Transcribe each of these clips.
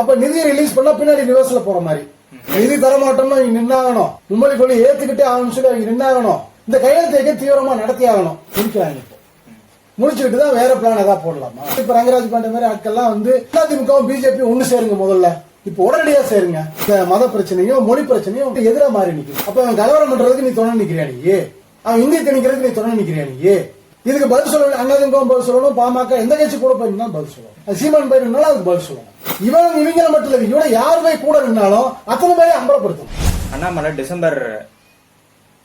அப்ப நிதியை ரிலீஸ் பண்ணா பின்னாடி ரிவர்ஸ்ல போற மாதிரி. நிதி தர மாட்டோம்னா இங்க நின்னாகணும். மும்மொழி கொள்ளி ஏத்துக்கிட்டே ஆகணும்னு சொல்லி அவங்க நின்னாகணும். இந்த கையெழுத்து தீவிரமா நடத்தி ஆகணும். முடிக்கிறாங்க இப்போ. முடிச்சுக்கிட்டு தான் வேற பிளான் ஏதாவது போடலாமா? இப்ப ரங்கராஜ் பாண்டே மாதிரி ஆட்கள்லாம் வந்து அதிமுகவும் பிஜேபி ஒண்ணு சேருங்க முதல்ல. இப்ப உடனடியா சேருங்க. இந்த மத பிரச்சனையும் மொழி பிரச்சனையும் எதிரா மாறி நிக்குது. அப்ப கலவரம் பண்றதுக்கு நீ துணை நிக்கிறியா நீ. அவன் இந்தி திணிக்கிறதுக்கு நீ துணை நிக்கிறியா நீ. இதுக்கு பதில் சொல்லணும் அண்ணாதிமுகவும் பதில் சொல்லணும்? பாமக எந்த கட்சி கூட போயிருந்தா பதில் சொல்லணும். அது சீமான் போய் நின்னாலும் அதுக்கு பதில் சொல்லணும். இவன் இவங்க மட்டும் இல்லை இவனை யார் போய் கூட நின்னாலும் அத்தனை பேரை அம்பலப்படுத்தும் அண்ணாமலை டிசம்பர்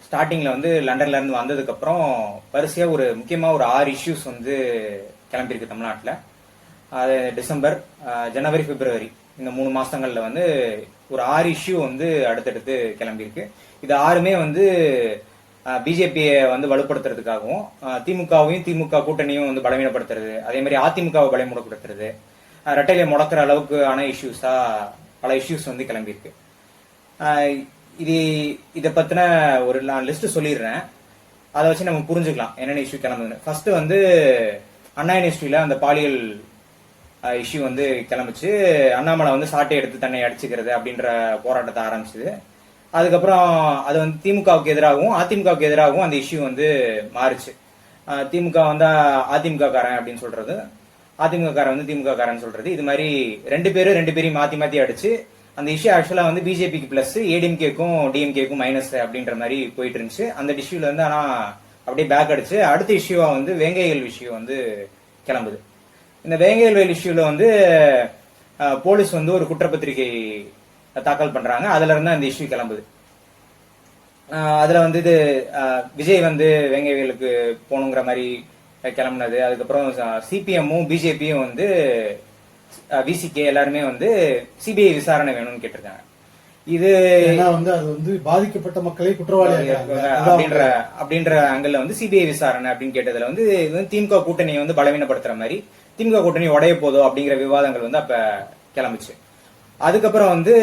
ஸ்டார்டிங்ல வந்து லண்டன்ல இருந்து வந்ததுக்கு அப்புறம் வரிசையா ஒரு முக்கியமா ஒரு ஆறு இஷ்யூஸ் வந்து கிளம்பியிருக்கு தமிழ்நாட்டில். அது டிசம்பர் ஜனவரி பிப்ரவரி இந்த மூணு மாசங்கள்ல வந்து ஒரு ஆறு இஷ்யூ வந்து அடுத்தடுத்து கிளம்பியிருக்கு. இது ஆறுமே வந்து பிஜேபியை வந்து வலுப்படுத்துறதுக்காகவும் திமுகவையும் திமுக கூட்டணியும் வந்து பலவீனப்படுத்துறது அதே மாதிரி அதிமுகவை பலமுடப்படுத்துறது ரெட்டையில முடக்கிற அளவுக்கு ஆன இஷ்யூஸா பல இஷ்யூஸ் வந்து கிளம்பியிருக்கு. இது இதை பத்தின ஒரு நான் லிஸ்ட் சொல்லிடுறேன். அதை வச்சு நம்ம புரிஞ்சுக்கலாம் என்னென்ன இஷ்யூ கிளம்புதுன்னு. ஃபர்ஸ்ட் வந்து அண்ணா யூனிவர்சிட்டியில அந்த பாலியல் இஷ்யூ வந்து கிளம்பிச்சு அண்ணாமலை வந்து சாட்டை எடுத்து தன்னை அடிச்சுக்கிறது அப்படின்ற போராட்டத்தை ஆரம்பிச்சது. அதுக்கப்புறம் அது வந்து திமுகவுக்கு எதிராகவும் அதிமுகவுக்கு எதிராகவும் அந்த இஷ்யூ வந்து மாறுச்சு. திமுக வந்து அதிமுக காரன் அப்படின்னு சொல்றது. அதிமுக காரன் வந்து திமுக காரன் சொல்றது. இது மாதிரி ரெண்டு பேரும் ரெண்டு பேரையும் மாத்தி மாத்தி அடிச்சு அந்த இஷ்யூ ஆக்சுவலா வந்து பிஜேபிக்கு பிளஸ் ஏடிஎம்கேக்கும் டிஎம்கேக்கும் மைனஸ் அப்படின்ற மாதிரி போயிட்டு இருந்துச்சு. அந்த இஷ்யூல வந்து ஆனா அப்படியே பேக் அடிச்சு அடுத்த இஷ்யூவா வந்து வேங்கைகள் இஷ்யூ வந்து கிளம்புது. இந்த வேங்கையல் வயல் இஷ்யூல வந்து போலீஸ் வந்து ஒரு குற்றப்பத்திரிகை தாக்கல் பண்றாங்க. அதுல இருந்து அந்த இஷ்யூ கிளம்புது. அதுல வந்து இது விஜய் வந்து வேங்கையலுக்கு போகணுங்கிற மாதிரி கிளம்புனது. அதுக்கப்புறம் சிபிஎம்மும் பிஜேபியும் வந்து விசிகே எல்லாருமே வந்து சிபிஐ விசாரணை வேணும்னு கேட்டிருக்காங்க. இது வந்து அது வந்து பாதிக்கப்பட்ட மக்களை குற்றவாளி அப்படின்ற அப்படின்ற ஆங்கிள் வந்து சிபிஐ விசாரணை அப்படின்னு கேட்டதுல வந்து இது வந்து திமுக கூட்டணியை வந்து பலவீனப்படுத்துற மாதிரி திமுக கூட்டணி உடைய போதோ அப்படிங்கிற விவாதங்கள் வந்து அப்ப கிளம்புச்சு. அதுக்கப்புறம் வந்து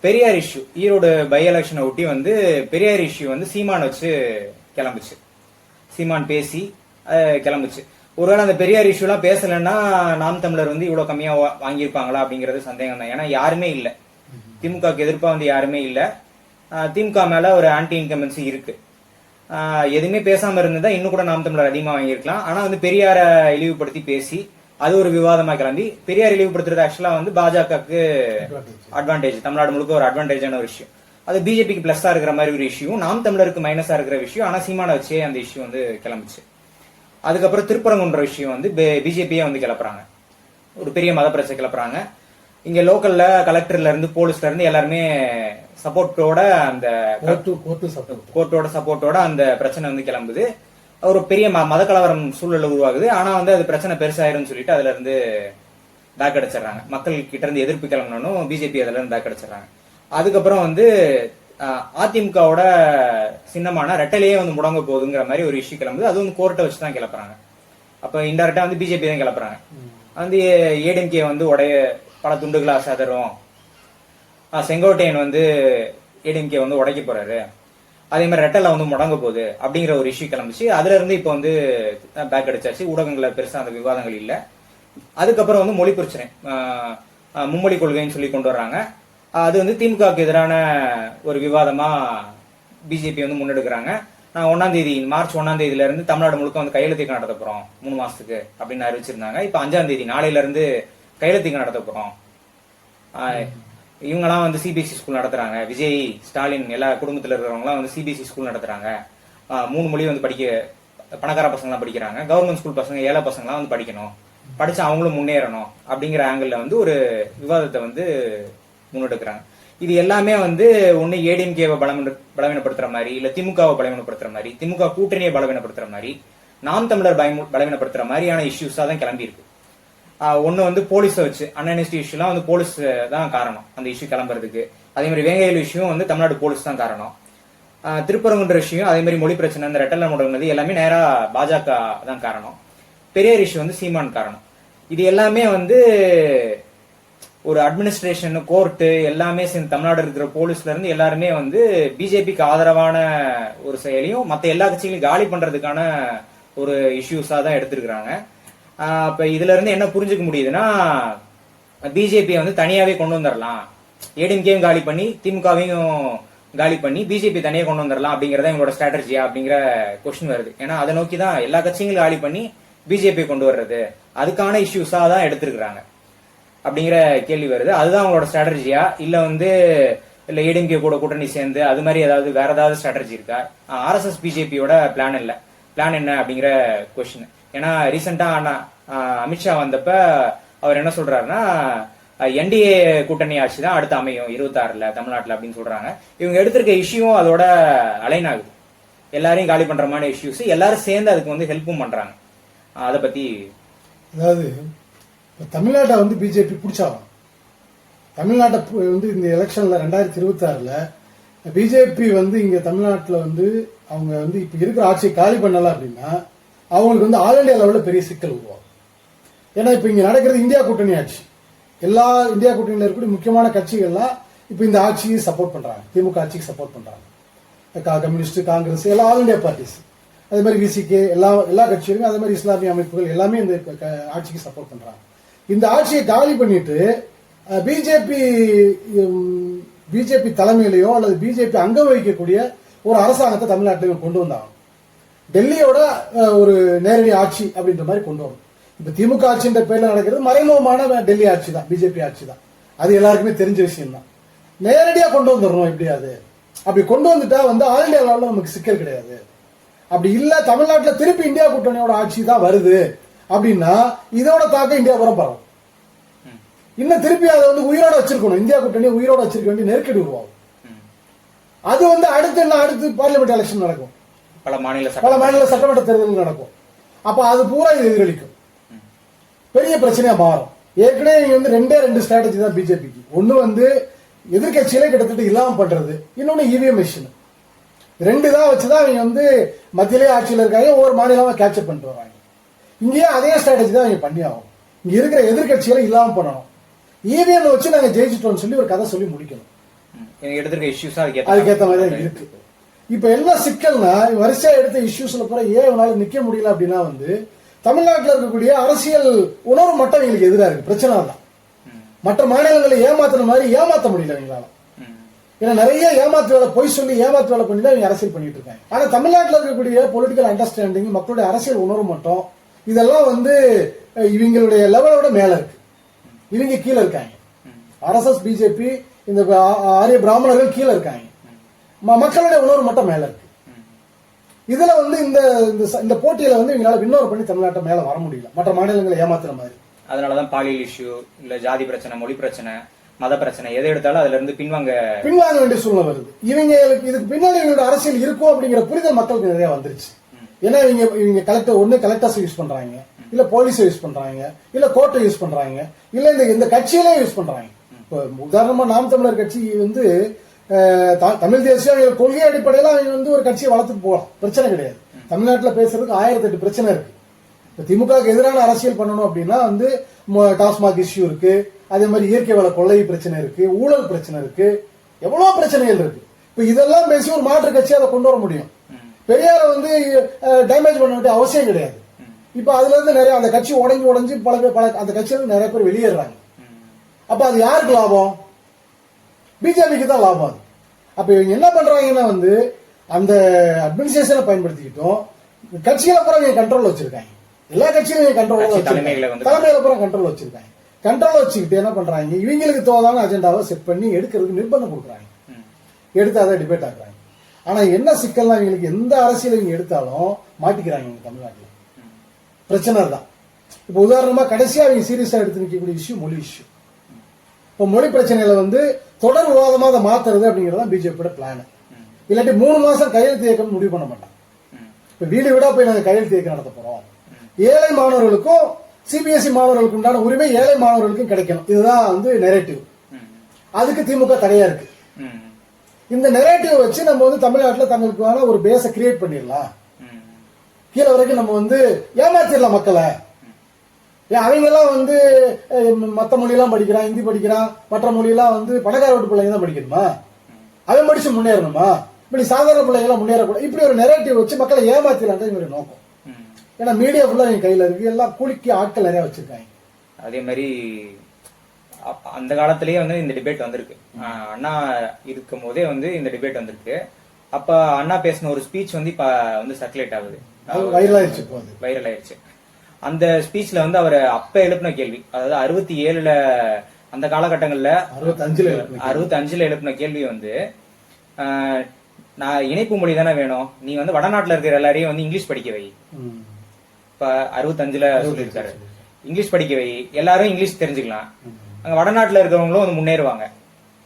பெரியார் இஷ்யூ ஈரோடு பை எலெக்ஷனை ஒட்டி வந்து பெரியார் இஷ்யூ வந்து சீமான் வச்சு கிளம்புச்சு. சீமான் பேசி கிளம்புச்சு. ஒருவேளை அந்த பெரியார் இஷ்யூலாம் பேசலைன்னா நாம் தமிழர் வந்து இவ்வளோ கம்மியாக வா- வாங்கியிருப்பாங்களா அப்படிங்கிறது சந்தேகம் தான். ஏன்னா யாருமே இல்லை. திமுகவுக்கு எதிர்ப்பாக வந்து யாருமே இல்லை. திமுக மேலே ஒரு ஆன்டி இன்கம்பன்சி இருக்கு. எதுவுமே பேசாமல் இருந்ததா இன்னும் கூட நாம் தமிழர் அதிகமாக வாங்கியிருக்கலாம். ஆனால் வந்து பெரியாரை இழிவுபடுத்தி பேசி அது ஒரு விவாதமா கிளம்பி பெரியார் இழிவுபடுத்துறது ஆக்சுவலா வந்து பாஜகவுக்கு அட்வான்டேஜ் தமிழ்நாடு முழுக்க ஒரு அட்வான்டேஜான ஒரு விஷயம் அது பிஜேபிக்கு பிளஸ்ஸா இருக்கிற மாதிரி ஒரு இஷ்யூ நாம் தமிழருக்கு மைனஸா இருக்கிற விஷயம். ஆனா சீமான வச்சே அந்த இஷ்யூ வந்து கிளம்புச்சு. அதுக்கப்புறம் திருப்பரங்குன்ற விஷயம் வந்து பிஜேபியே வந்து கிளப்புறாங்க. ஒரு பெரிய மத பிரச்சனை கிளப்புறாங்க. இங்க லோக்கல்ல கலெக்டர்ல இருந்து போலீஸ்ல இருந்து எல்லாருமே சப்போர்ட்டோட அந்த கோர்ட்டோட சப்போர்ட்டோட அந்த பிரச்சனை வந்து கிளம்புது. ஒரு பெரிய ம- மத கலவரம் சூழல் உருவாகுது. ஆனா வந்து அது பிரச்சனை பெருசாயிரும்னு சொல்லிட்டு அதுல இருந்து பேக் அடிச்சிடுறாங்க. மக்கள் கிட்ட இருந்து எதிர்ப்பு கிளம்பணும் பிஜேபி அதுல இருந்து பேக் அடிச்சிடுறாங்க. அதுக்கப்புறம் வந்து அதிமுகவோட சின்னமான ரெட்டலையே வந்து முடங்க போகுதுங்கிற மாதிரி ஒரு இஷ்யூ கிளம்புது. அது வந்து கோர்ட்டை வச்சு தான் கிளப்புறாங்க. அப்ப இன்டெரக்டா வந்து பிஜேபி தான் கிளப்புறாங்க. வந்து ஏடிஎம்கே வந்து உடைய பல துண்டுகளா சதறும். ஆஹ் செங்கோட்டையன் வந்து ஏடிஎம்கே வந்து உடைக்க போறாரு. அதே மாதிரி ரெட்டல வந்து முடங்க போகுது அப்படிங்கிற ஒரு இஷ்யூ கிளம்பிச்சு. அதுல இருந்து இப்போ வந்து பேக் அடிச்சாச்சு. ஊடகங்கள்ல பெருசா அந்த விவாதங்கள் இல்ல. அதுக்கப்புறம் வந்து மொழி பிரச்சனை. மும்மொழி கொள்கைன்னு சொல்லி கொண்டு வர்றாங்க. அது வந்து திமுகவுக்கு எதிரான ஒரு விவாதமா பிஜேபி வந்து முன்னெடுக்கிறாங்க. நான் ஒன்னாம் தேதி மார்ச் ஒன்னாம் தேதியில இருந்து தமிழ்நாடு முழுக்க வந்து கையெழுத்திக்க நடத்த போறோம். மூணு மாசத்துக்கு அப்படின்னு அறிவிச்சிருந்தாங்க. இப்ப அஞ்சாம் தேதி நாளையில இருந்து கையெழுத்திக்க நடத்த போறோம். இவங்கெல்லாம் வந்து சிபிஎஸ்சி ஸ்கூல் நடத்துறாங்க. விஜய் ஸ்டாலின் எல்லா குடும்பத்தில் இருக்கிறவங்களாம் வந்து சிபிஎஸ்சி ஸ்கூல் நடத்துறாங்க. மூணு மொழி வந்து படிக்க பணக்கார பசங்களாம் படிக்கிறாங்க. கவர்மெண்ட் ஸ்கூல் பசங்க ஏழை பசங்களாம் வந்து படிக்கணும். படிச்சு அவங்களும் முன்னேறணும் அப்படிங்கிற ஆங்கிள் வந்து ஒரு விவாதத்தை வந்து முன்னெடுக்கிறாங்க. இது எல்லாமே வந்து ஒண்ணு ஏடிஎம்கேவை பலவீன பலவீனப்படுத்துற மாதிரி இல்ல திமுகவை பலவீனப்படுத்துற மாதிரி திமுக கூட்டணியை பலவீனப்படுத்துற மாதிரி நாம் தமிழர் பயமு- பலவீனப்படுத்துற மாதிரியான இஷ்யூஸா தான் கிளம்பி ஒன்று வந்து போலீஸை வச்சு அன்அனிஸ்டி இஷ்யூலாம் வந்து போலீஸ் தான் காரணம் அந்த இஷ்யூ கிளம்புறதுக்கு. அதே மாதிரி வேங்கையில் இஷ்யூ வந்து தமிழ்நாடு போலீஸ் தான் காரணம். திருப்பரங்குன்ற இஷ்யூ அதே மாதிரி மொழி பிரச்சனை இந்த ரெட்டல முடங்கிறது எல்லாமே நேராக பாஜக தான் காரணம். பெரியார் இஷ்யூ வந்து சீமான் காரணம். இது எல்லாமே வந்து ஒரு அட்மினிஸ்ட்ரேஷன் கோர்ட்டு எல்லாமே சேர்ந்து தமிழ்நாடு இருக்கிற போலீஸ்ல இருந்து எல்லாருமே வந்து பிஜேபிக்கு ஆதரவான ஒரு செயலையும் மற்ற எல்லா கட்சிகளையும் காலி பண்றதுக்கான ஒரு இஷ்யூஸா தான் எடுத்திருக்கிறாங்க. ஆஹ் அப்ப இதுல இருந்து என்ன புரிஞ்சுக்க முடியுதுன்னா பிஜேபி வந்து தனியாவே கொண்டு வந்துடலாம் ஏடிஎம்கேயும் காலி பண்ணி திமுகவையும் காலி பண்ணி பிஜேபி தனியாக கொண்டு வந்துடலாம் அப்படிங்கறத எங்களோட ஸ்ட்ராட்டஜியா அப்படிங்கிற கொஸ்டின் வருது. ஏன்னா அதை நோக்கி தான் எல்லா கட்சியும் காலி பண்ணி பிஜேபி கொண்டு வர்றது. அதுக்கான இஷ்யூஸா தான் எடுத்திருக்கிறாங்க. அப்படிங்கிற கேள்வி வருது. அதுதான் அவங்களோட ஸ்ட்ராட்டஜியா இல்ல வந்து இல்ல ஏடிஎம்கே கூட கூட்டணி சேர்ந்து அது மாதிரி ஏதாவது வேற ஏதாவது ஸ்ட்ராட்டஜி இருக்கா? ஆர்எஸ்எஸ் பிஜேபியோட பிளான் இல்ல. பிளான் என்ன அப்படிங்கிற கொஸ்டின் ஏன்னா ரீசெண்டா அமித்ஷா வந்தப்ப அவர் என்ன சொல்றாருன்னா என்டிஏ கூட்டணி ஆட்சி தான் அடுத்து அமையும் இருபத்தாறுல தமிழ்நாட்டில் அப்படின்னு சொல்றாங்க. இவங்க எடுத்திருக்க இஷ்யூவும் அதோட அலைன் ஆகுது. எல்லாரையும் காலி பண்ற மாதிரி இஷ்யூஸ் எல்லாரும் சேர்ந்து அதுக்கு வந்து ஹெல்ப்பும் பண்றாங்க. அதை பத்தி அதாவது தமிழ்நாட்டை வந்து பிஜேபி பிடிச்சாகும் தமிழ்நாட்டை வந்து இந்த எலெக்ஷன்ல ரெண்டாயிரத்தி இருபத்தி ஆறுல பிஜேபி வந்து இங்க தமிழ்நாட்டில் வந்து அவங்க வந்து இப்ப இருக்கிற ஆட்சியை காலி பண்ணல அப்படின்னா அவங்களுக்கு வந்து ஆல் இண்டியா லெவலில் பெரிய சிக்கல் உருவாகும். ஏன்னா இப்போ இங்கே நடக்கிறது இந்தியா கூட்டணி ஆட்சி. எல்லா இந்தியா கூட்டணியில் இருக்கக்கூடிய முக்கியமான கட்சிகள்லாம் இப்போ இந்த ஆட்சியை சப்போர்ட் பண்ணுறாங்க திமுக ஆட்சிக்கு சப்போர்ட் பண்ணுறாங்க கம்யூனிஸ்ட் காங்கிரஸ் எல்லா ஆல் இந்தியா பார்ட்டிஸ் அதே மாதிரி விசிகே எல்லா எல்லா கட்சிகளுமே அதே மாதிரி இஸ்லாமிய அமைப்புகள் எல்லாமே இந்த க- ஆட்சிக்கு சப்போர்ட் பண்ணுறாங்க இந்த ஆட்சியை காலி பண்ணிட்டு பிஜேபி பிஜேபி தலைமையிலேயோ அல்லது பிஜேபி அங்கம் வகிக்கக்கூடிய ஒரு அரசாங்கத்தை தமிழ்நாட்டில் கொண்டு வந்தாங்க. டெல்லியோட ஒரு நேரடி ஆட்சி அப்படின்ற மாதிரி கொண்டு வரும் இப்ப திமுக ஆட்சின்ற பேர்ல நடக்கிறது மறைமுகமான டெல்லி ஆட்சி தான் பிஜேபி ஆட்சி தான். அது எல்லாருக்குமே தெரிஞ்ச விஷயம் தான் நேரடியா கொண்டு வந்துடணும் எப்படியாது அப்படி கொண்டு வந்துட்டா வந்து ஆல் இந்தியா லெவலில் நமக்கு சிக்கல் கிடையாது. அப்படி இல்ல தமிழ்நாட்டுல திருப்பி இந்தியா கூட்டணியோட ஆட்சி தான் வருது அப்படின்னா இதோட தாக்கம் இந்தியா புறம் பரவும். இன்னும் திருப்பி அதை வந்து உயிரோட வச்சிருக்கணும். இந்தியா கூட்டணி உயிரோட வச்சிருக்க வேண்டிய நெருக்கடி உருவாகும். அது வந்து அடுத்து என்ன அடுத்து பார்லிமெண்ட் எலெக்ஷன் நடக்கும். பல மாநில பல மாநில சட்டமன்ற தேர்தல் நடக்கும். அப்ப அது பூரா இது எதிரொலிக்கும். பெரிய பிரச்சனையா மாறும். ஏற்கனவே இங்க வந்து ரெண்டே ரெண்டு ஸ்ட்ராட்டஜி தான் பிஜேபிக்கு. ஒண்ணு வந்து எதிர்க்கட்சியிலே கிட்டத்தட்ட இல்லாம பண்றது. இன்னொன்னு இவிஎம் மிஷின் ரெண்டு தான் வச்சுதான் அவங்க வந்து மத்தியிலே ஆட்சியில் இருக்காங்க. ஒவ்வொரு மாநிலமா கேப்சர் பண்ணிட்டு வராங்க இங்கேயே அதே ஸ்ட்ராட்டஜி தான் அவங்க பண்ணி ஆகும் இங்க இருக்கிற எதிர்க்கட்சிகளை இல்லாம பண்ணணும். இவிஎம் வச்சு நாங்க ஜெயிச்சிட்டோம்னு சொல்லி ஒரு கதை சொல்லி முடிக்கணும். அதுக்கேத்த மாதிரி தான் இருக்கு. இப்ப என்ன சிக்கல்னா வரிசையா எடுத்த இஷ்யூஸ்ல பூரா ஏன் இவனால நிக்க முடியல அப்படின்னா வந்து தமிழ்நாட்டில் இருக்கக்கூடிய அரசியல் உணர்வு மட்டும் எங்களுக்கு எதிராக இருக்கு. பிரச்சனை தான் மற்ற மாநிலங்களை ஏமாத்துற மாதிரி ஏமாத்த முடியல எங்களால ஏன்னா நிறைய ஏமாத்து வேலை பொய் சொல்லி ஏமாத்து வேலை பண்ணி தான் இவங்க அரசியல் பண்ணிட்டு இருக்காங்க. ஆனா தமிழ்நாட்டில் இருக்கக்கூடிய பொலிட்டிக்கல் அண்டர்ஸ்டாண்டிங் மக்களுடைய அரசியல் உணர்வு மட்டும் இதெல்லாம் வந்து இவங்களுடைய லெவலோட மேல இருக்கு. இவங்க கீழே இருக்காங்க. ஆர்எஸ்எஸ் பிஜேபி இந்த ஆரிய பிராமணர்கள் கீழே இருக்காங்க. மக்களுடைய உணர்வு மட்டும் மேல இருக்கு. இதுல வந்து இந்த இந்த போட்டியில வந்து இவங்களால விண்ணோர் பண்ணி தமிழ்நாட்டை மேல வர முடியல. மற்ற மாநிலங்களை ஏமாத்துற மாதிரி. அதனாலதான் பாலியல் இஷ்யூ இல்ல ஜாதி பிரச்சனை மொழி பிரச்சனை மத பிரச்சனை எதை எடுத்தாலும் அதுல இருந்து பின்வாங்க பின்வாங்க வேண்டிய சூழ்நிலை வருது. இவங்களுக்கு இதுக்கு பின்னாடி இவங்களோட அரசியல் இருக்கும் அப்படிங்கிற புரிதல் மக்களுக்கு நிறைய வந்துருச்சு. ஏன்னா இவங்க இவங்க கலெக்டர் ஒண்ணு கலெக்டர்ஸ் யூஸ் பண்றாங்க. இல்ல போலீஸ் யூஸ் பண்றாங்க. இல்ல கோர்ட்டை யூஸ் பண்றாங்க. இல்ல இந்த இந்த கட்சியிலே யூஸ் பண்றாங்க. இப்போ உதாரணமா நாம் தமிழர் கட்சி வந்து தமிழ் தேசியம் அவங்க கொள்கை அடிப்படையில் அவங்க வந்து ஒரு கட்சியை வளர்த்துட்டு போகலாம். பிரச்சனை கிடையாது. தமிழ்நாட்டில் பேசுறதுக்கு ஆயிரத்தி எட்டு பிரச்சனை இருக்கு. இப்போ திமுகவுக்கு எதிரான அரசியல் பண்ணணும் அப்படின்னா வந்து டாஸ்மாக் இஷ்யூ இருக்கு. அதே மாதிரி இயற்கை வள கொள்ளை பிரச்சனை இருக்கு. ஊழல் பிரச்சனை இருக்கு. எவ்வளோ பிரச்சனைகள் இருக்கு. இப்போ இதெல்லாம் பேசி ஒரு மாற்று கட்சி அதை கொண்டு வர முடியும். பெரியார வந்து டேமேஜ் பண்ண வேண்டிய அவசியம் கிடையாது. இப்போ அதுல இருந்து நிறைய அந்த கட்சி உடஞ்சி உடஞ்சி பல பேர் பல அந்த கட்சியில நிறைய பேர் வெளியேறாங்க அப்ப அது யாருக்கு லாபம்? பிஜேபிக்கு தான் லாபம் அது. அப்ப இவங்க என்ன பண்றாங்கன்னா வந்து அந்த அட்மினிஸ்ட்ரேஷனை பயன்படுத்திக்கிட்டோம் கட்சிகளை பூரா இவங்க கண்ட்ரோல் வச்சிருக்காங்க. எல்லா கட்சியிலும் கண்ட்ரோல் வச்சிருக்காங்க. தலைமையில பூரா கண்ட்ரோல் வச்சிருக்காங்க. கண்ட்ரோல் வச்சுக்கிட்டு என்ன பண்றாங்க? இவங்களுக்கு தோதான அஜெண்டாவை செட் பண்ணி எடுக்கிறதுக்கு நிர்பந்தம் கொடுக்குறாங்க. எடுத்து அதை டிபேட் ஆக்குறாங்க. ஆனா என்ன சிக்கல்னா இவங்களுக்கு எந்த அரசியல் இவங்க எடுத்தாலும் மாட்டிக்கிறாங்க இவங்க தமிழ்நாட்டில். பிரச்சனை தான் இப்போ உதாரணமா கடைசியா அவங்க சீரியஸா எடுத்து நிற்கக்கூடிய இஷ்யூ மொழி இஷ்யூ இப்போ மொழி பிரச்சனையில வந்து தொடர் விவாதமாக அதை மாத்துறது அப்படிங்கறது பிஜேபியோட பிளான் இல்லாட்டி மூணு மாசம் கையெழுத்து இயக்கம் முடிவு பண்ண மாட்டாங்க. இப்ப வீடு வீடா போய் நாங்க கையெழுத்து இயக்கம் நடத்த போறோம். ஏழை மாணவர்களுக்கும் சிபிஎஸ்இ மாணவர்களுக்கு உண்டான உரிமை ஏழை மாணவர்களுக்கும் கிடைக்கணும். இதுதான் வந்து நெரேட்டிவ் அதுக்கு திமுக தடையா இருக்கு. இந்த நெரேட்டிவ் வச்சு நம்ம வந்து தமிழ்நாட்டில் தங்களுக்கான ஒரு பேஸை கிரியேட் பண்ணிடலாம். கீழே வரைக்கும் நம்ம வந்து ஏமாத்திடலாம் மக்களை. ஏன் அவங்க எல்லாம் வந்து மத்த மொழியெல்லாம் படிக்கிறான் ஹிந்தி படிக்கிறான் மற்ற மொழியெல்லாம் வந்து பணக்கார வீட்டு பிள்ளைங்க தான் படிக்கணுமா? அவன் படிச்சு முன்னேறணுமா? இப்படி சாதாரண பிள்ளைங்க எல்லாம் முன்னேறக்கூடாது. இப்படி ஒரு நெரேட்டிவ் வச்சு மக்களை ஏமாத்திடலாம் எங்களுடைய நோக்கம். ஏன்னா மீடியா ஃபுல்லா எங்க கையில இருக்கு. எல்லாம் கூலிக்கு ஆட்கள் நிறைய வச்சிருக்காங்க. அதே மாதிரி அந்த காலத்திலேயே வந்து இந்த டிபேட் வந்திருக்கு. அண்ணா இருக்கும் போதே வந்து இந்த டிபேட் வந்திருக்கு. அப்ப அண்ணா பேசின ஒரு ஸ்பீச் வந்து இப்ப வந்து சர்க்குலேட் ஆகுது. இப்போ அது. வைரல் ஆயிருச்சு. அந்த ஸ்பீச்ல வந்து அவர் அப்ப எழுப்பின கேள்வி. அதாவது அறுபத்தி ஏழுல அந்த காலகட்டங்கள்ல அறுபத்தஞ்சுல அறுபத்தி அஞ்சுல எழுப்பின கேள்வி வந்து நான் இணைப்பு மொழி தானே வேணும். நீ வந்து வடநாட்டுல இருக்கிற எல்லாரையும் வந்து இங்கிலீஷ் படிக்க வை. இப்ப அறுபத்தஞ்சுல சொல்லியிருக்காரு. இங்கிலீஷ் படிக்க வை. எல்லாரும் இங்கிலீஷ் தெரிஞ்சுக்கலாம். அங்க வடநாட்டுல இருக்கிறவங்களும் வந்து முன்னேறுவாங்க.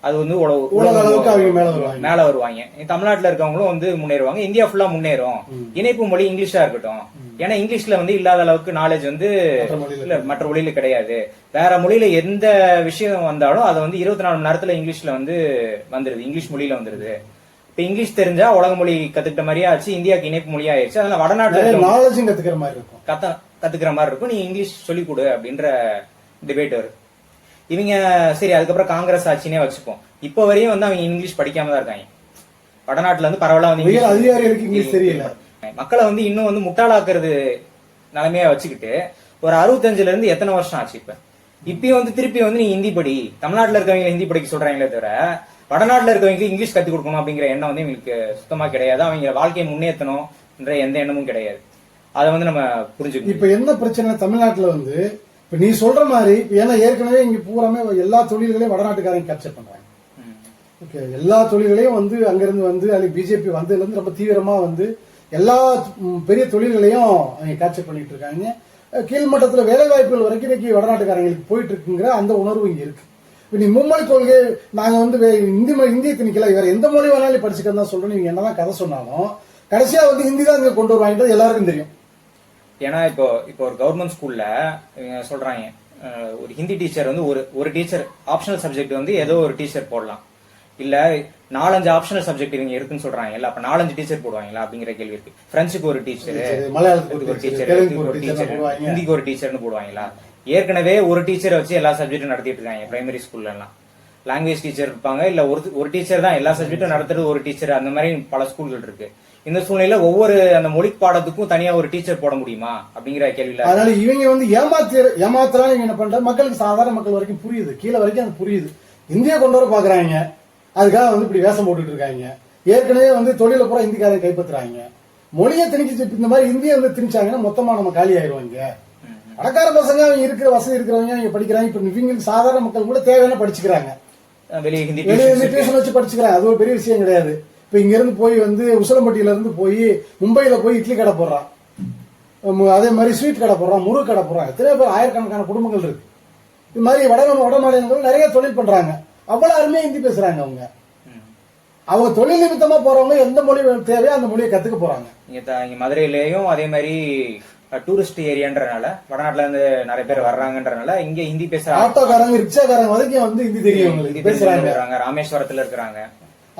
அது வந்து உலக- உலக அளவுக்கு அவங்க மேல வருவாங்க. மேல வருவாங்க. தமிழ்நாட்டுல இருக்கவங்களும் வந்து முன்னேறுவாங்க. இந்தியா ஃபுல்லா முன்னேறும். இணைப்பு மொழி இங்கிலீஷா இருக்கட்டும். ஏன்னா இங்கிலீஷ்ல வந்து இல்லாத அளவுக்கு நாலேஜ் வந்து மற்ற மொழியில கிடையாது. வேற மொழியில எந்த விஷயம் வந்தாலும் அது வந்து இருபத்தி நாலு மணி நேரத்துல இங்கிலீஷ்ல வந்து வந்துருது. இங்கிலீஷ் மொழியில வந்துருது. இப்ப இங்கிலீஷ் தெரிஞ்சா உலக மொழி கத்துக்கிட்ட மாதிரியே ஆச்சு இந்தியாவுக்கு இணைப்பு மொழியா ஆயிடுச்சு அதனால வடநாட்டுல நாலேஜும் கத்துக்கிற மாதிரி இருக்கும். கத்த கத்துக்கிற மாதிரி இருக்கும். நீ இங்கிலீஷ் சொல்லிக் கொடு அப்படின்ற டிபேட் வரும். இவங்க சரி அதுக்கப்புறம் காங்கிரஸ் ஆட்சினே வச்சுப்போம். இப்போ வரையும் வந்து அவங்க இங்கிலீஷ் படிக்காம தான் இருக்காங்க. வடநாட்டுல வந்து பரவலா வந்து அதிகாரிகளுக்கு இங்கிலீஷ் தெரியல. மக்களை வந்து இன்னும் வந்து முட்டாளாக்குறது நிலைமையா வச்சுக்கிட்டு ஒரு அறுபத்தஞ்சுல இருந்து எத்தனை வருஷம் ஆச்சு இப்ப? இப்பயும் வந்து திருப்பி வந்து நீ ஹிந்தி படி. தமிழ்நாட்டுல இருக்கவங்க ஹிந்தி படிக்க சொல்றாங்களே தவிர வடநாட்டுல இருக்கவங்களுக்கு இங்கிலீஷ் கத்துக் கொடுக்கணும் அப்படிங்கிற எண்ணம் வந்து எங்களுக்கு சுத்தமா கிடையாது. அவங்க வாழ்க்கையை முன்னேற்றணும்ன்ற எந்த எண்ணமும் கிடையாது. அதை வந்து நம்ம புரிஞ்சுக்கணும். இப்ப என்ன பிரச்சனை தமிழ்நாட்டுல வந்து இப்போ நீ சொல்ற மாதிரி ஏன்னா ஏற்கனவே இங்கே பூராமே எல்லா தொழில்களையும் வடநாட்டுக்காரங்க கேப்சர் பண்ணுறாங்க ஓகே எல்லா தொழில்களையும் வந்து அங்கேருந்து வந்து அது பிஜேபி வந்ததுலேருந்து ரொம்ப தீவிரமாக வந்து எல்லா பெரிய தொழில்களையும் அவங்க கேப்சர் பண்ணிட்டு இருக்காங்க. கீழ்மட்டத்தில் வேலை வாய்ப்புகள் வரைக்கும் இன்னைக்கு வடநாட்டுக்காரங்களுக்கு போயிட்டு இருக்குங்கிற அந்த உணர்வு இங்கே இருக்கு. இப்போ நீ மும்மொழி கொள்கை நாங்கள் வந்து வே- இந்தி மொழி இந்திய திணிக்கல இவர் எந்த மொழி வேணாலும் படிச்சுக்கிறதா சொல்கிறோம் நீங்கள் நீங்க என்னதான் கதை சொன்னாலும் கடைசியாக வந்து ஹிந்தி தான் இங்கே கொண்டு வருவாங்கன்றது எல்லாருக்கும் தெரியும். ஏன்னா இப்போ இப்போ ஒரு கவர்மெண்ட் ஸ்கூல்ல சொல்றாங்க ஒரு ஹிந்தி டீச்சர் வந்து ஒரு ஒரு டீச்சர் ஆப்ஷனல் சப்ஜெக்ட் வந்து ஏதோ ஒரு டீச்சர் போடலாம். இல்ல நாலஞ்சு ஆப்ஷனல் சப்ஜெக்ட் இவங்க இருக்குன்னு சொல்றாங்க இல்ல அப்ப நாலஞ்சு டீச்சர் போடுவாங்களா அப்படிங்கிற கேள்வி இருக்கு. பிரெஞ்சுக்கு ஒரு டீச்சர் சரி, மலையாளத்துக்கு ஒரு டீச்சர் ஒரு டீச்சர் ஹிந்திக்கு ஒரு டீச்சர்னு போடுவாங்களா? ஏற்கனவே ஒரு டீச்சரை வச்சு எல்லா சப்ஜெக்டும் நடத்திட்டு இருக்காங்க பிரைமரி ஸ்கூல்ல எல்லாம். லாங்குவேஜ் டீச்சர் இருப்பாங்க இல்ல ஒரு ஒரு டீச்சர் தான் எல்லா சப்ஜெக்டும் நடத்துறது ஒரு டீச்சர் அந்த மாதிரி பல ஸ்கூல்கள் இருக்கு. இந்த சூழ்நிலையில ஒவ்வொரு அந்த மொழி பாடத்துக்கும் தனியா ஒரு டீச்சர் போட முடியுமா? அப்படிங்கிற கேள்வியில அதனால இவங்க வந்து ஏமாத்தி ஏமாத்துறாங்க இவங்க என்ன பண்ற மக்களுக்கு சாதாரண மக்கள் வரைக்கும் புரியுது. கீழே வரைக்கும் அது புரியுது. இந்தியா கொண்டு வர பாக்குறாங்க. அதுக்காக வந்து இப்படி வேஷம் போட்டுட்டு இருக்காங்க. ஏற்கனவே வந்து தொழில பூரா இந்திக்காரங்க கைப்பற்றுறாங்க. மொழியை திணிச்சு இந்த மாதிரி இந்திய வந்து திணிச்சாங்கன்னா மொத்தமா நம்ம காலி ஆயிடுவாங்க. பணக்கார பசங்க அவங்க இருக்கிற வசதி இருக்கிறவங்க அவங்க படிக்கிறாங்க. இப்ப இவங்களுக்கு சாதாரண மக்கள் கூட தேவையான படிச்சுக்கிறாங்க. வெளியே. டியூஷன் வச்சு படிச்சுக்கிறாங்க. அது ஒரு பெரிய விஷயம் கிடையாது. இப்ப இங்க இருந்து போய் வந்து உசிலம்பட்டியில இருந்து போய் மும்பையில போய் இட்லி கடை போடுறான். அதே மாதிரி ஸ்வீட் கடை போடுறான் முருகு கடை போடுறான். எத்தனை பேர் ஆயிரக்கணக்கான குடும்பங்கள் இருக்கு. இது மாதிரி வட வட மாநிலங்கள் நிறைய தொழில் பண்றாங்க. அவ்வளவு அருமையா ஹிந்தி பேசுறாங்க அவங்க. அவங்க தொழில் நிமித்தமா போறவங்க எந்த மொழி தேவையோ அந்த மொழியை கத்துக்க போறாங்க. இங்க மதுரையிலயும் அதே மாதிரி டூரிஸ்ட் ஏரியான்றனால வடநாட்டுல இருந்து நிறைய பேர் வர்றாங்கன்றனால இங்க ஹிந்தி பேசுறாங்க ஆட்டோக்காரங்க ரிக்ஷாக்காரங்க வரைக்கும் வந்து ஹிந்தி தெரியும் பேசுறாங்க. ராமேஸ்வரத்துல இருக்கிறாங்க.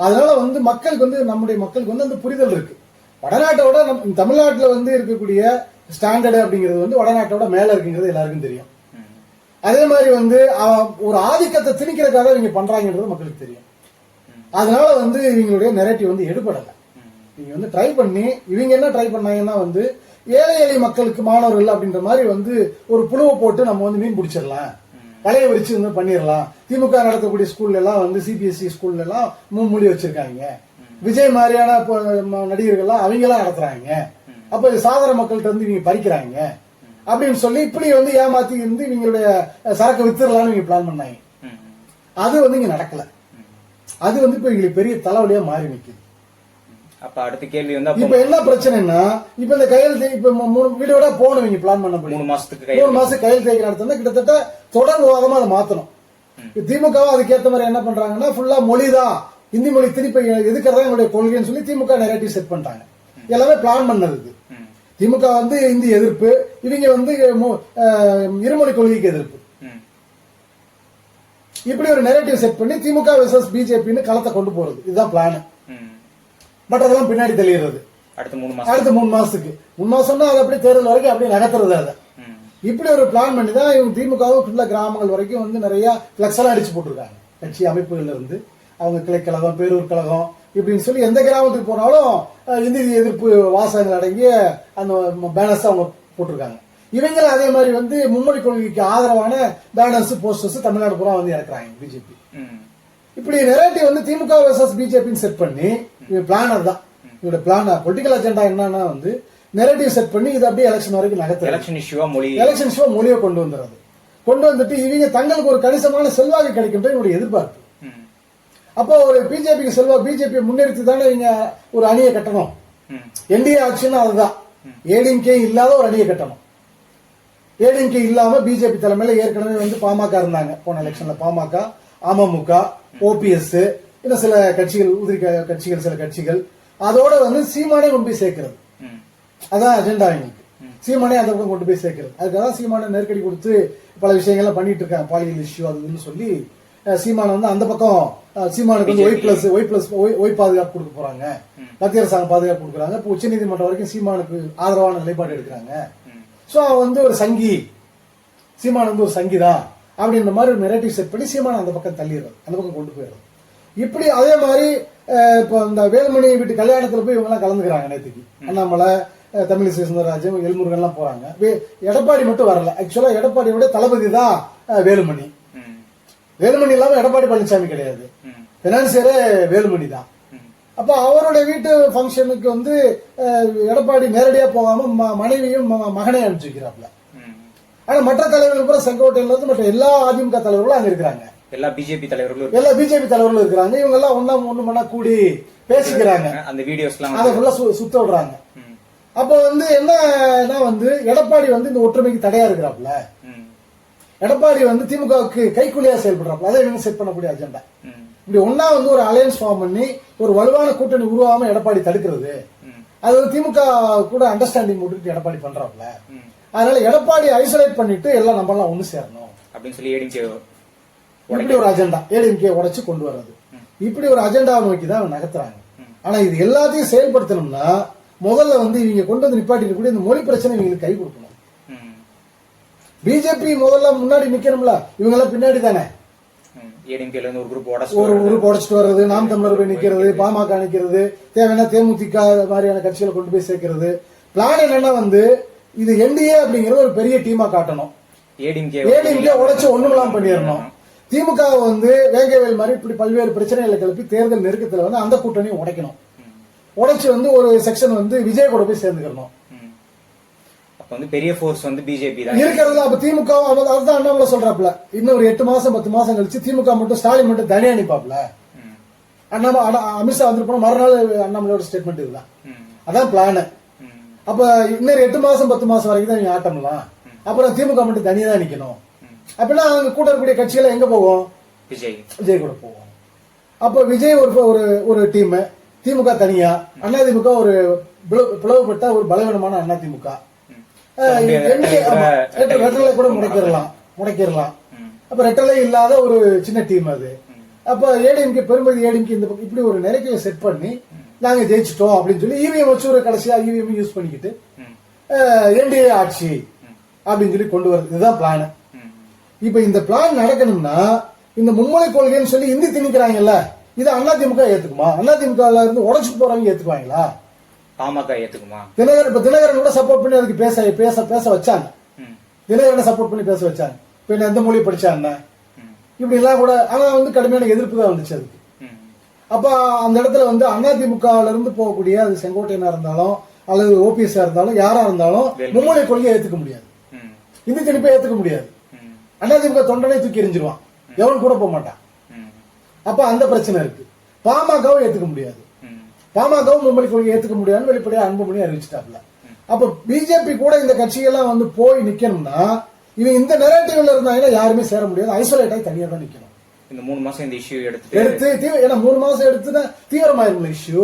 அதனால வந்து மக்களுக்கு வந்து நம்முடைய மக்களுக்கு வந்து அந்த புரிதல் இருக்கு. வடநாட்டோட நம் தமிழ்நாட்டில் வந்து இருக்கக்கூடிய ஸ்டாண்டர்டு அப்படிங்கிறது வந்து வடநாட்டோட மேல இருக்குங்கிறது எல்லாருக்கும் தெரியும். அதே மாதிரி வந்து ஒரு ஆதிக்கத்தை திணிக்கிறதுக்காக இவங்க பண்றாங்கன்றது மக்களுக்கு தெரியும். அதனால வந்து இவங்களுடைய நெரட்டிவ் வந்து எடுபடலை. நீங்க வந்து ட்ரை பண்ணி இவங்க என்ன ட்ரை பண்ணாங்கன்னா வந்து ஏழை எளிய மக்களுக்கு மாணவர்கள் அப்படின்ற மாதிரி வந்து ஒரு புழுவை போட்டு நம்ம வந்து மீன் பிடிச்சிடலாம். பழைய வச்சு வந்து பண்ணிடலாம். திமுக நடத்தக்கூடிய ஸ்கூல்ல எல்லாம் வந்து சிபிஎஸ்இ ஸ்கூல்ல எல்லாம் மும்மொழி வச்சிருக்காங்க. விஜய் மாதிரியான நடிகர்கள்லாம் அவங்க எல்லாம் நடத்துறாங்க. அப்ப இது சாதாரண மக்கள்கிட்ட இருந்து இவங்க பறிக்கிறாங்க. அப்படின்னு சொல்லி இப்படி வந்து ஏமாத்தி இருந்து இவங்களுடைய சரக்கு வித்துடலாம்னு இவங்க பிளான் பண்ணாங்க. அது வந்து இங்க நடக்கல. அது வந்து இப்ப எங்களுக்கு பெரிய தலைவலியா மாறி நிக்குது. அப்ப அடுத்த கேள்வி வந்து இப்ப என்ன பிரச்சனைன்னா இப்ப இந்த கையெழுத்து இப்ப மூணு வீடோட போகணும் இவங்க பிளான் பண்ணபடி மூணு மாசத்துக்கு மூணு மாசம் கையெழுத்து வைக்க நடத்தினா கிட்டத்தட்ட தொடர் விவாதமா அதை மாத்தணும். இப்ப திமுகவும் அதுக்கேத்த மாதிரி என்ன பண்றாங்கன்னா ஃபுல்லா மொழிதான் இந்தி மொழி திருப்பி எதுக்கிறதா எங்களுடைய கொள்கைன்னு சொல்லி திமுக நெரேட்டிவ் செட் பண்ணிட்டாங்க எல்லாமே பிளான் பண்ணது. திமுக வந்து இந்தி எதிர்ப்பு இவங்க வந்து இருமொழி கொள்கைக்கு எதிர்ப்பு. இப்படி ஒரு நெரேட்டிவ் செட் பண்ணி திமுக விசஸ் பிஜேபின்னு களத்தை கொண்டு போறது. இதுதான் பிளான் ம். பட் அதெல்லாம் பின்னாடி தெளிகிறது அடுத்த மூணு மாசம் அடுத்த மூணு மாசத்துக்கு மூணு மாசம்னா அது அப்படியே தேர்தல் வரைக்கும் அப்படியே நகர்த்துறது அதை. இப்படி ஒரு பிளான் பண்ணி தான் இவங்க திமுகவும் ஃபுல்லா கிராமங்கள் வரைக்கும் வந்து நிறைய பிளக்ஸ் எல்லாம் அடிச்சு போட்டிருக்காங்க கட்சி அமைப்புகள்ல இருந்து அவங்க கிளைக்கழகம் பேரூர் கழகம் இப்படின்னு சொல்லி எந்த கிராமத்துக்கு போனாலும் இந்தி எதிர்ப்பு வாசகங்கள் அடங்கிய அந்த பேனர்ஸ் அவங்க போட்டிருக்காங்க இவங்களும் அதே மாதிரி வந்து மும்மொழி கொள்கைக்கு ஆதரவான பேனர்ஸ் போஸ்டர்ஸ் தமிழ்நாடு பூரா வந்து இறக்குறாங்க பிஜேபி. இப்படி நெரேட்டிவ் வந்து திமுக வர்சஸ் பிஜேபின்னு செட் பண்ணி இது பிளானர் தான். இவரோட பிளான் பொலிட்டிக்கல் அஜெண்டா என்னன்னா வந்து நெரேட்டிவ் செட் பண்ணி இது அப்படியே எலெக்ஷன் வரைக்கும் நகர்த்து எலெக்ஷன் இஷ்யூவா மொழி எலெக்ஷன் ஷோ மொழியை கொண்டு வந்துடுறது கொண்டு வந்துட்டு இவங்க தங்களுக்கு ஒரு கணிசமான செல்வாக்கு கிடைக்கின்ற என்னுடைய எதிர்பார்ப்பு. அப்போ ஒரு பிஜேபிக்கு செல்வா பிஜேபி முன்னிறுத்தி தானே இவங்க ஒரு அணியை கட்டணும். என்டிஏ ஆட்சின்னா அதுதான். ஏடிஎம்கே இல்லாத ஒரு அணியை கட்டணும். ஏடிஎம்கே இல்லாம பிஜேபி தலைமையில ஏற்கனவே வந்து பாமக இருந்தாங்க. போன எலெக்ஷன்ல பாமக அமமுக ஓபிஎஸ் இன்னும் சில கட்சிகள் உதிரி கட்சிகள் சில கட்சிகள். அதோட வந்து சீமானே கொண்டு போய் சேர்க்கிறது. அதான் அஜெண்டா எங்களுக்கு சீமானே அந்த பக்கம் கொண்டு போய் சேர்க்கிறது. அதுக்காக தான் சீமானை நெருக்கடி கொடுத்து பல விஷயங்கள்லாம் பண்ணிட்டு இருக்காங்க. பாலியல் இஷ்யூ அது இதுன்னு சொல்லி சீமானை வந்து அந்த பக்கம் சீமானுக்கு வந்து Y plus Y plus Y பாதுகாப்பு கொடுக்க போறாங்க. மத்திய அரசாங்கம் பாதுகாப்பு கொடுக்குறாங்க. இப்போ உச்சநீதிமன்றம் வரைக்கும் சீமானுக்கு ஆதரவான நிலைப்பாடு எடுக்கிறாங்க. சோ அவன் வந்து ஒரு சங்கி. சீமான் வந்து ஒரு சங்கிதான். அப்படின்ற மாதிரி ஒரு நெரேட்டிவ் செட் பண்ணி சீமான் அந்த பக்கம் தள்ளிடுறது அந்த பக்கம் கொண்டு போயிடுறது இப்படி அதே மாதிரி இப்போ இந்த வேலுமணி வீட்டு கல்யாணத்துல போய் இவங்க எல்லாம் கலந்துக்கிறாங்க நேற்றுக்கு அண்ணாமலை தமிழிசை சுந்தரராஜன் எல்முருகன் எல்லாம் போறாங்க. வே- எடப்பாடி மட்டும் வரல. ஆக்சுவலா எடப்பாடியோட தளபதி தான் வேலுமணி. வேலுமணி இல்லாம எடப்பாடி பழனிசாமி கிடையாது. பினான்சியரே வேலுமணி தான். அப்ப அவருடைய வீட்டு ஃபங்க்ஷனுக்கு வந்து எடப்பாடி நேரடியா போகாம மனைவியும் ம- மகனையும் அனுப்பிச்சு வைக்கிறாப்ல. ஆனா மற்ற தலைவர்கள் கூட செங்கோட்டையில இருந்து மற்ற எல்லா அதிமுக தலைவர்களும் அங்க இருக்கிறாங்க எல்லா பிஜேபி தலைவர்களும் எல்லா பிஜேபி தலைவர்களும் இருக்கிறாங்க இவங்க எல்லாம் ஒண்ணா ஒண்ணு மண்ணா கூடி பேசிக்கிறாங்க அந்த வீடியோஸ்லாம் அதை ஃபுல்லா சுத்த விடுறாங்க. அப்ப வந்து என்னன்னா வந்து எடப்பாடி வந்து இந்த ஒற்றுமைக்கு தடையா இருக்கிறாப்ல. எடப்பாடி வந்து திமுகவுக்கு கைக்கூலியா செயல்படுறாப்ல அதை இவங்க செட் பண்ணக்கூடிய அஜெண்டா. இப்படி ஒன்னா வந்து ஒரு அலையன்ஸ் ஃபார்ம் பண்ணி ஒரு வலுவான கூட்டணி உருவாம எடப்பாடி தடுக்கிறது. அது வந்து திமுக கூட அண்டர்ஸ்டாண்டிங் போட்டுட்டு எடப்பாடி பண்றாப்ல. அதனால எடப்பாடி ஐசோலேட் பண்ணிட்டு எல்லாம் நம்ம எல்லாம் ஒண்ணு சேரணும். அப்படின்னு சொல்லி ஏடிஎம்கே இப்படி ஒரு அஜெண்டா ஏடிஎம்கே உடைச்சு கொண்டு வர்றது. இப்படி ஒரு அஜெண்டாவை நோக்கி தான் நகர்த்துறாங்க. ஆனா இது எல்லாத்தையும் செயல்படுத்தணும்னா முதல்ல வந்து இவங்க கொண்டு வந்து நிப்பாட்டி கூட இந்த மொழி பிரச்சனை இவங்களுக்கு கை கொடுக்கணும். பிஜேபி முதல்ல முன்னாடி நிக்கணும்ல? இவங்க எல்லாம் பின்னாடி தானே? ஒரு குரூப் உடைச்சிட்டு வர்றது. நாம் தமிழர் போய் நிக்கிறது பாமக நிக்கிறது தேவையான தேமுதிக மாதிரியான கட்சிகளை கொண்டு போய் சேர்க்கிறது. பிளான் என்னன்னா வந்து இது என்டிஏ அப்படிங்கறது ஒரு பெரிய டீமா காட்டணும். ஏடிஎம்கே உடைச்சு ஒண்ணுமெல்லாம் பண்ணிடணும். திமுக வந்து வேங்கவேல் மாதிரி இப்படி பல்வேறு பிரச்சனைகளை கிளப்பி தேர்தல் நெருக்கத்துல வந்து அந்த கூட்டணியை உடைக்கணும். உடைச்சு வந்து ஒரு செக்ஷன் வந்து விஜய் கூட போய் சேர்ந்துக்கணும். அப்ப வந்து பெரிய ஃபோர்ஸ் வந்து பிஜேபி தான். இருக்கிறதுல அப்ப திமுக அதுதான் அண்ணாமலை சொல்றாப்ல இன்னும் ஒரு எட்டு மாசம் பத்து மாசம் கழிச்சு திமுக மட்டும் ஸ்டாலின் மட்டும் தனியா நிப்பாப்ல. அண்ணாமலை அண்ணா- அமித்ஷா வந்துட்டு மறுநாள் அண்ணாமலையோட ஸ்டேட்மெண்ட் இதுதான். அதான் பிளான். அப்ப இன்னொரு எட்டு மாசம் பத்து மாசம் வரைக்கும் தான் நீங்க ஆட்டம்லாம் அப்புறம் திமுக மட்டும் தனியா தான் நிக்கணும். அப்படின்னா அவங்க கூட இருக்கக்கூடிய கட்சிகள் எங்க போகும் விஜய். விஜய் கூட போவோம். அப்ப விஜய் ஒரு ஒரு ஒரு டீம் திமுக தனியா. அதிமுக ஒரு பிளவு- பிளவுபட்ட ஒரு பலவீனமான முடியாது. என்டிஏ, ரெட்டலை கூட- முடக்கிடலாம். முடக்கிடலாம். அப்ப ரெட்டலை இல்லாத ஒரு சின்ன டீம் அது. அப்ப ஏடிஎம்கே பெரும்பதி ஏடிஎம்கே இந்த இப்படி ஒரு நெருக்கையை செட் பண்ணி நாங்க ஜெயிச்சிட்டோம் அப்படின்னு சொல்லி இவிஎம் வச்சு ஒரு கடைசியா இவிஎம் யூஸ் பண்ணிக்கிட்டு. என்டிஏ ஆட்சி அப்படின்னு சொல்லி கொண்டு வருது இதுதான் பிளான். இப்ப இந்த பிளான் நடக்கணும்னா இந்த மும்மொழி கொள்கைன்னு சொல்லி இந்தி திணிக்கிறாங்கல்ல இது அதிமுக ஏத்துக்குமா அதிமுக இருந்து உடைச்சிட்டு போறவங்க ஏத்துக்குவாங்களா பாமக ஏத்துக்குமா தினகரன் இப்ப தினகரன் கூட சப்போர்ட் பண்ணி அதுக்கு பேச பேச பேச வச்சாங்க. தினகரனை சப்போர்ட் பண்ணி பேச வச்சாங்க இப்ப என்ன எந்த மொழி படிச்சாங்க. இப்படி எல்லாம் கூட ஆனா வந்து கடுமையான எதிர்ப்பு தான் வந்துச்சு அதுக்கு. அப்ப அந்த இடத்துல வந்து அதிமுகல இருந்து போகக்கூடிய அது செங்கோட்டையனா இருந்தாலும் அல்லது ஓபிஎஸ் இருந்தாலும் யாரா இருந்தாலும். மும்மொழி கொள்கையை ஏத்துக்க முடியாது. இந்தி திணிப்பை ஏத்துக்க முடியாது. அதிமுக தொண்டனை தூக்கி எறிஞ்சிருவான். எவன் கூட போக மாட்டான். அப்ப அந்த பிரச்சனை இருக்கு. பாமகவும் ஏத்துக்க முடியாது. பாமகவும் மும்மொழி கொள்கை ஏத்துக்க முடியாதுன்னு வெளிப்படையா அன்புமணி அறிவிச்சிட்டாப்ல அப்ப பிஜேபி கூட இந்த கட்சியெல்லாம் வந்து போய் நிக்கணும்னா இவங்க இந்த நெரேட்டிவ்ல இருந்தாங்கன்னா யாருமே சேர முடியாது. ஐசோலேட் ஆகி தனியா தான் நிக்கணும். இந்த மூணு மாசம் இந்த இஷ்யூ எடுத்து தீவிர ஏன்னா மூணு மாசம் எடுத்துனா தீவிரமாயிருக்கும் இஷ்யூ.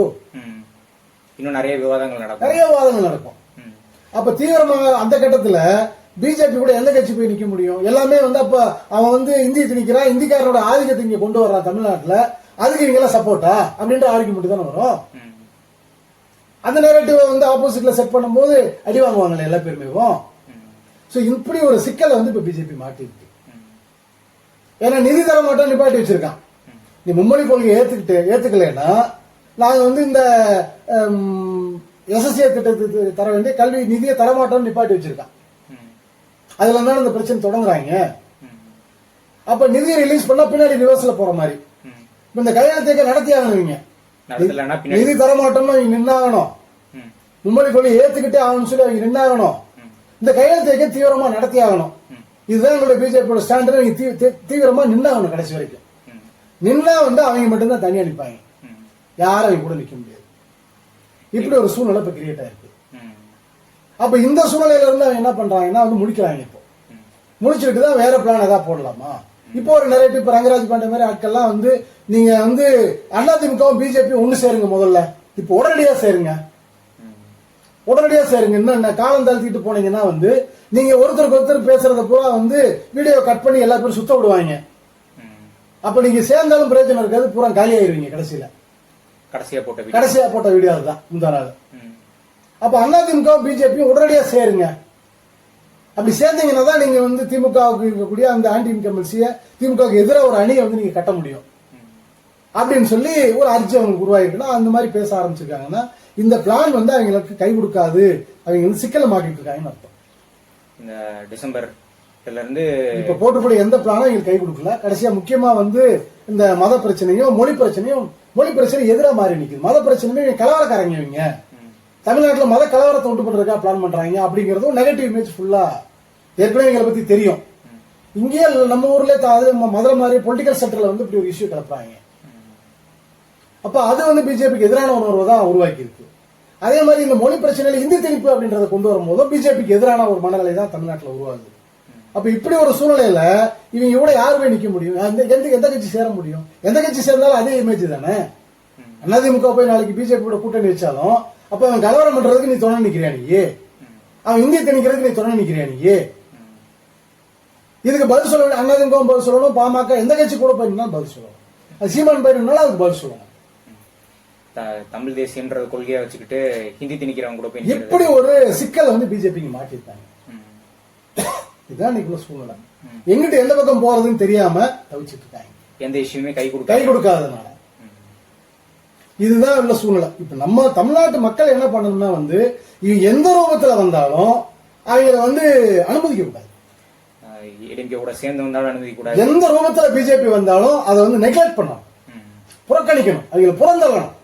இன்னும் நிறைய விவாதங்கள் நடக்கும் நிறைய வாதங்கள் நடக்கும். அப்ப தீவிரமாக அந்த கட்டத்துல பிஜேபி கூட எந்த கட்சி போய் நிக்க முடியும் எல்லாமே வந்து அப்ப அவன் வந்து இந்தி திணிக்கிறான் இந்திக்காரனோட ஆதிக்கத்தை இங்க கொண்டு வர்றான் தமிழ்நாட்டுல அதுக்கு இவங்க எல்லாம் சப்போர்ட்டா அப்படின்ற ஆர்குமெண்ட் தானே வரும். அந்த நேரட்டிவ் வந்து ஆப்போசிட்ல செட் பண்ணும்போது அடி வாங்குவாங்களே எல்லா பேருமேவும். சோ இப்படி ஒரு சிக்கலை வந்து இப்ப பிஜேபி மாட்டிருக்கு. ஏன்னா நிதி தர மாட்டோம் நிப்பாட்டி வச்சிருக்கான் நீ மும்மொழி கொள்கையை ஏத்துக்கிட்டு ஏத்துக்கலைன்னா நாங்க வந்து இந்த எஸ்எஸ்ஏ திட்டத்துக்கு தர வேண்டிய கல்வி நிதியை தர மாட்டோம்னு நிப்பாட்டி வச்சிருக்கான். அதுல இருந்தாலும் இந்த பிரச்சனை தொடங்குறாங்க. அப்ப நிதியை ரிலீஸ் பண்ணா பின்னாடி ரிவர்ஸ்ல போற மாதிரி இந்த கையெழுத்தை நடத்தி பின்னாடி நிதி தர மாட்டோம்னு இவங்க நின்னாகணும். மும்மொழி கொள்கை ஏத்துக்கிட்டே ஆகணும்னு சொல்லி அவங்க நின்னாகணும். இந்த கையெழுத்தை தீவிரமா நடத்தி ஆகணும். இதுதான் எங்களுடைய பிஜேபியோட ஸ்டாண்டர்ட் நீங்க தீ- தீ- தீவிரமா நின்னாகணும் கடைசி வரைக்கும். நின்னா வந்து அவங்க மட்டும்தான் தனியா நிப்பாங்க. யாரும் அவங்க கூட நிக்க முடியாது. இப்படி ஒரு சூழ்நிலை இப்ப கிரியேட் ஆயிருக்கு. அப்ப இந்த சூழ்நிலையில இருந்து அவங்க என்ன பண்றாங்கன்னா வந்து முடிக்கிறாங்க இப்போ. ம். முடிச்சுட்டு தான் வேற பிளான் ஏதாவது போடலாமா? இப்போ ஒரு நிறைய இப்ப ரங்கராஜ் பாண்டே மாதிரி ஆட்கள்லாம் வந்து நீங்க வந்து அதிமுகவும் பிஜேபி ஒண்ணு சேருங்க முதல்ல. இப்போ உடனடியா சேருங்க. சேருங்க. இன்னும் காலம் தாழ்த்திட்டு போனீங்கன்னா வந்து நீங்க ஒருத்தருக்கு ஒருத்தர் பேசுறத பூரா வந்து வீடியோ கட் பண்ணி எல்லா பேரும் சுத்த விடுவாங்க. அப்ப நீங்க சேர்ந்தாலும் பிரயோஜனம் இருக்காது பூரா காலி ஆயிருவீங்க கடைசியில. கடைசியா போட்ட வீடியோ கடைசியா போட்ட வீடியோ அதுதான் முந்தா நாள். ம். அப்ப அதிமுக பிஜேபி உடனடியா சேருங்க. அப்படி சேர்ந்தீங்கன்னா தான் நீங்க வந்து திமுகவுக்கு இருக்கக்கூடிய அந்த ஆன்டி இன்கம்பன்சிய திமுகவுக்கு எதிராக ஒரு அணியை வந்து நீங்க கட்ட முடியும். அப்படின்னு சொல்லி ஒரு அர்ஜி அவங்களுக்கு உருவாயிருக்குன்னா அந்த மாதிரி பேச ஆரம்பிச்சிருக்காங்கன்னா இந்த பிளான் வந்து அவங்களுக்கு கை கொடுக்காது. அவங்க வந்து சிக்கலை மாட்டிட்டு இருக்காங்கன்னு அர்த்தம். இந்த டிசம்பர்ல இருந்து இப்ப போட்டுக்கூடிய எந்த பிளானும் எங்களுக்கு கை கொடுக்கல. கடைசியா முக்கியமா வந்து இந்த மத பிரச்சனையும் மொழி பிரச்சனையும் மொழி பிரச்சனை எதிராக மாறி நிக்குது. மத பிரச்சனையுமே கலவரக்காரங்க இவங்க. தமிழ்நாட்டுல மத கலவரத்தை உண்டு பண்றதுக்காக பிளான் பண்றாங்க அப்படிங்கறதும் நெகட்டிவ் இமேஜ் ஃபுல்லா ஏற்கனவே எங்களை பத்தி தெரியும். இங்கேயே நம்ம ஊர்ல அது மதுரை மாதிரி பொலிட்டிக்கல் செக்டர்ல வந்து இப்படி ஒரு இஷ்யூ கிளப்புறாங்க. அப்ப அது வந்து பிஜேபிக்கு எதிரான உணர்வு தான் உருவாக்கி இருக்கு அதே மாதிரி இந்த மொழி பிரச்சனையில இந்தி திணிப்பு அப்படின்றத கொண்டு வரும்போது பிஜேபிக்கு எதிரான ஒரு மனநிலை தான் தமிழ்நாட்டில் உருவாகுது. அப்ப இப்படி ஒரு சூழ்நிலையில இவங்க இவ்வளோ யார் போய் நிற்க முடியும்? எந்த எந்த எந்த கட்சி சேர முடியும்? எந்த கட்சி சேர்ந்தாலும் அதே இமேஜ் தானே? அதிமுக போய் நாளைக்கு பிஜேபி கூட கூட்டணி வச்சாலும் அப்ப அவன் கலவரம் பண்றதுக்கு நீ துணை நிக்கிறியா நீ? அவன் இந்திய திணிக்கிறதுக்கு நீ துணை நிக்கிறியா நீ? இதுக்கு பதில் சொல்ல அண்ணாதிமுகவும் பதில் சொல்லணும் பாமக எந்த கட்சி கூட போயிருந்தாலும் பதில் சொல்லணும். அது சீமான் போயிருந்தாலும் அதுக்கு பதில் சொல்லணும். தமிழ் தேசியன்ற கொள்கையை வச்சுக்கிட்டு ஹிந்தி திணிக்கிறவங்க கூட போய். இப்படி ஒரு சிக்கலை வந்து பிஜேபிக்கு மாட்டிருக்காங்க. இதுதான் இன்னைக்குள்ள சூழ்நிலை. எங்கிட்ட எந்த பக்கம் போறதுன்னு தெரியாம தவிச்சிட்டு இருக்காங்க எந்த இஷ்யூமே கை கை கொடுக்க கொடுக்காதனால இதுதான் உள்ள சூழ்நிலை. இப்ப நம்ம தமிழ்நாட்டு மக்கள் என்ன பண்ணணும்னா வந்து இவங்க எந்த ரூபத்துல வந்தாலும் அவங்கள வந்து அனுமதிக்க கூடாது கூட சேர்ந்து வந்தாலும் அனுமதிக்க கூடாது எந்த ரூபத்துல பிஜேபி வந்தாலும் அதை வந்து நெக்லெக்ட் பண்ணணும். புறக்கணிக்கணும். அவங்களை புறந்தள்ளணும்.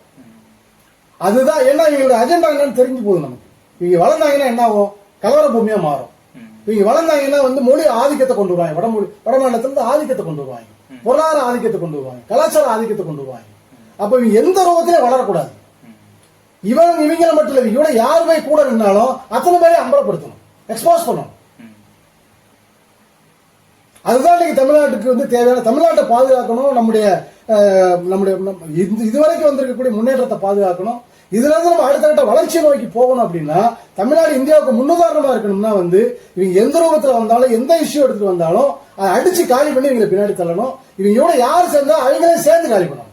அதுதான் என்ன இவங்களோட அஜெண்டா என்னன்னு தெரிஞ்சு போகுது நமக்கு. இவங்க வளர்ந்தாங்கன்னா என்ன ஆகும் கலவர பூமியா மாறும். இவங்க வளர்ந்தாங்கன்னா வந்து மொழி ஆதிக்கத்தை கொண்டு வருவாங்க. வடமொழி வடமாநிலத்திலிருந்து ஆதிக்கத்தை கொண்டு வருவாங்க. பொருளாதார ஆதிக்கத்தை கொண்டு வருவாங்க. கலாச்சார ஆதிக்கத்தை கொண்டு வருவாங்க. அப்ப இவங்க எந்த ரூபத்திலே வளரக்கூடாது? இவன் இவங்களை மட்டும் இல்ல இவங்க யாருமே கூட நின்னாலும் அத்தனை பேரையும் அம்பலப்படுத்தணும். எக்ஸ்போஸ் பண்ணணும். அதுதான் இன்னைக்கு தமிழ்நாட்டுக்கு வந்து தேவையான தமிழ்நாட்டை பாதுகாக்கணும். நம்முடைய அஹ், நம்முடைய இது- இதுவரைக்கும் வந்திருக்கக்கூடிய முன்னேற்றத்தை பாதுகாக்கணும். இதுல இருந்து நம்ம அடுத்த கட்ட வளர்ச்சி நோக்கி போகணும் அப்படின்னா தமிழ்நாடு இந்தியாவுக்கு முன்னுதாரணமா இருக்கணும்னா வந்து இவங்க எந்த ரூபத்துல வந்தாலும் எந்த இஷ்யூ எடுத்துட்டு வந்தாலும் அதை அடிச்சு காலி பண்ணி இவங்களை பின்னாடி தள்ளணும். இவங்களோட யார் சேர்ந்தா அவங்களே சேர்ந்து காலி பண்ணணும்.